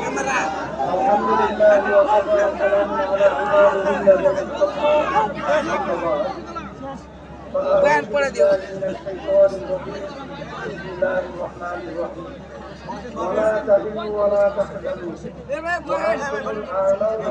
الحمد لله وكفى وسلام على عباده الذين اصطفى بيان পড়ে দিও। من الشيطان الرجيم بسم الله الرحمن الرحيم ولا تهنوا ولا تحزنوا وانتم الاعلون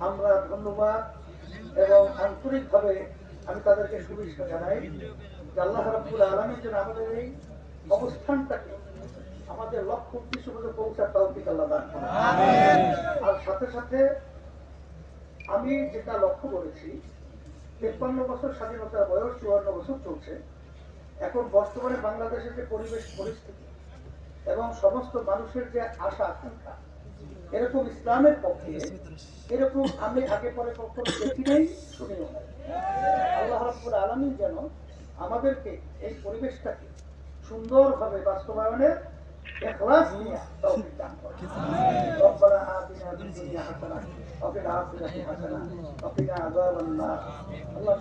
আমরা ধন্যবাদ এবং আন্তরিকভাবে আমি তাদেরকে শুভেচ্ছা জানাই আল্লাহ রাব্বুল আলমী যেন আমাদের এই অবস্থানটাকে আমাদের লক্ষ্য উদ্দেশ্য পর্যন্ত পৌঁছার তৌফিক আল্লাহ দান আর সাথে সাথে আমি যেটা লক্ষ্য করেছি তেপ্পান্ন বছর স্বাধীনতার বয়স চুয়ান্ন বছর চলছে। এখন বর্তমানে বাংলাদেশের যে পরিবেশ পরিস্থিতি এবং সমস্ত মানুষের যে আশা আকাঙ্ক্ষা এরকম ইসলামের পক্ষে এরকম আমি আগে পরে কখনো দেখি নাই আল্লাহ যেন আমাদেরকে এই পরিবেশটাকে সুন্দরভাবে বাস্তবায়নের আমাদের আল্লাহ